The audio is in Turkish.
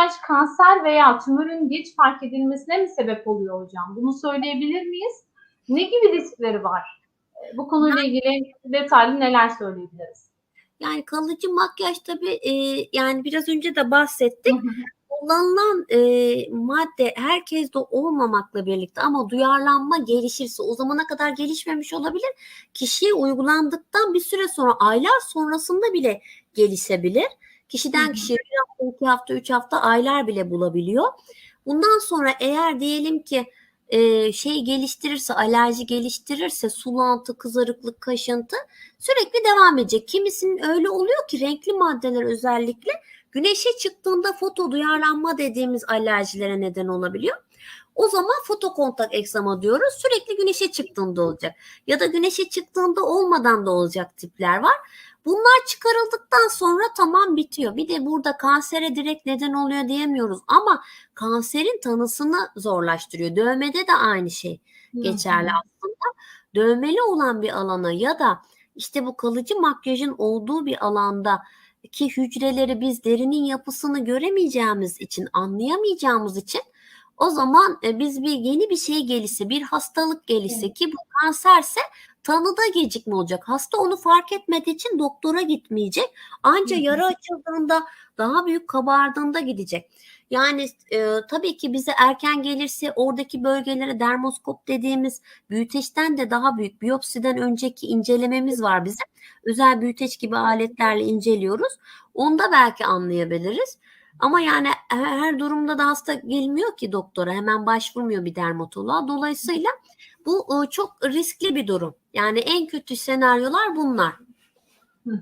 ilaç kanser veya tümörün geç fark edilmesine mi sebep oluyor hocam? Bunu söyleyebilir miyiz? Ne gibi riskleri var? E, Bu konuyla ilgili detaylı neler söyleyebiliriz? Yani kalıcı makyaj tabii e, yani biraz önce de bahsettik. Kullanılan e, madde herkeste olmamakla birlikte ama duyarlanma gelişirse o zamana kadar gelişmemiş olabilir. Kişiye uygulandıktan bir süre sonra aylar sonrasında bile gelişebilir. Kişiden kişiye bir hafta, iki hafta, üç hafta, aylar bile bulabiliyor. Bundan sonra eğer diyelim ki e, şey geliştirirse, alerji geliştirirse, sulantı, kızarıklık, kaşıntı sürekli devam edecek. Kimisinin öyle oluyor ki renkli maddeler özellikle güneşe çıktığında foto duyarlanma dediğimiz alerjilere neden olabiliyor. O zaman fotokontak egzama diyoruz. Sürekli güneşe çıktığında olacak. Ya da güneşe çıktığında olmadan da olacak tipler var. Bunlar çıkarıldıktan sonra tamam bitiyor. Bir de burada kansere direkt neden oluyor diyemiyoruz ama kanserin tanısını zorlaştırıyor. Dövmede de aynı şey geçerli aslında. Dövmeli olan bir alana ya da işte bu kalıcı makyajın olduğu bir alanda ki hücreleri biz derinin yapısını göremeyeceğimiz için, anlayamayacağımız için o zaman e, biz bir yeni bir şey gelirse, bir hastalık gelirse ki bu kanserse tanıda gecikme olacak. Hasta onu fark etmediği için doktora gitmeyecek. Anca yara açıldığında, daha büyük kabardığında gidecek. Yani e, tabii ki bize erken gelirse oradaki bölgelere dermoskop dediğimiz büyüteçten de daha büyük biyopsiden önceki incelememiz var bizim. Özel büyüteç gibi aletlerle inceliyoruz. Onda belki anlayabiliriz. Ama yani her, durumda da hasta gelmiyor ki doktora. Hemen başvurmuyor bir dermatoloğa. Dolayısıyla bu e, çok riskli bir durum. Yani en kötü senaryolar bunlar. Hı.